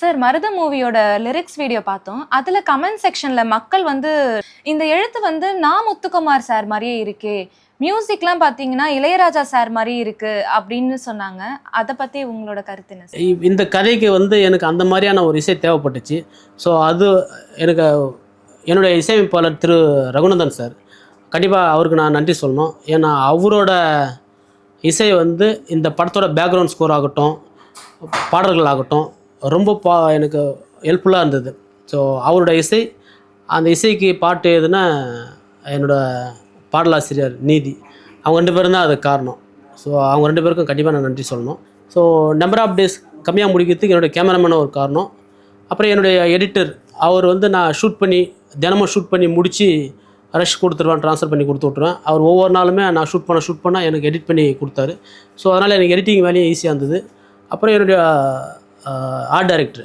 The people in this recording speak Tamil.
சார் மருத மூவியோட லிரிக்ஸ் வீடியோ பார்த்தோம். அதுல கமெண்ட் செக்ஷன்ல மக்கள் வந்து இந்த எழுத்து வந்து நான் முத்துக்குமார் சார் மாதிரியே இருக்கே. மியூசிக்லாம் பார்த்தீங்கன்னா இளையராஜா சார் மாதிரி இருக்கு அப்படின்னு சொன்னாங்க. அதை பற்றி உங்களோட கருத்து என்ன இந்த கதைக்கு வந்து எனக்கு அந்த மாதிரியான ஒரு இசை தேவைப்பட்டுச்சு. ஸோ அது எனக்கு என்னுடைய இசையமைப்பாளர் திரு ரகுநந்தன் சார் கண்டிப்பாக அவருக்கு நான் நன்றி சொல்லணும். ஏன்னா அவரோட இசை வந்து இந்த படத்தோட பேக்ரவுண்ட் ஸ்கோர் ஆகட்டும் பாடல்கள் ஆகட்டும் ரொம்ப பா எனக்கு ஹெல்ப்ஃபுல்லாக இருந்தது. ஸோ அவரோட இசை அந்த இசைக்கு பாட்டு எதுனா என்னோட பாடலாசிரியர் நீதி. அவங்க ரெண்டு பேரும் தான் அதுக்கு காரணம். ஸோ அவங்க ரெண்டு பேருக்கும் கண்டிப்பாக நான் நன்றி சொல்லணும். ஸோ நம்பர் ஆஃப் டேஸ் கம்மியாக முடிக்கிறதுக்கு என்னுடைய கேமராமேன் ஒரு காரணம். அப்புறம் என்னுடைய எடிட்டர் அவர் வந்து நான் ஷூட் பண்ணி தினமும் ஷூட் பண்ணி முடித்து ரஷ் கொடுத்துருவேன் ட்ரான்ஸ்ஃபர் பண்ணி கொடுத்து விட்ருவேன் அவர் ஒவ்வொரு நாளுமே நான் ஷூட் பண்ண ஷூட் பண்ண எனக்கு எடிட் பண்ணி கொடுத்தாரு. ஸோ அதனால் எனக்கு எடிட்டிங் வேலையும் ஈஸியாக இருந்தது. அப்புறம் என்னுடைய ஆர்ட் டைரக்டர்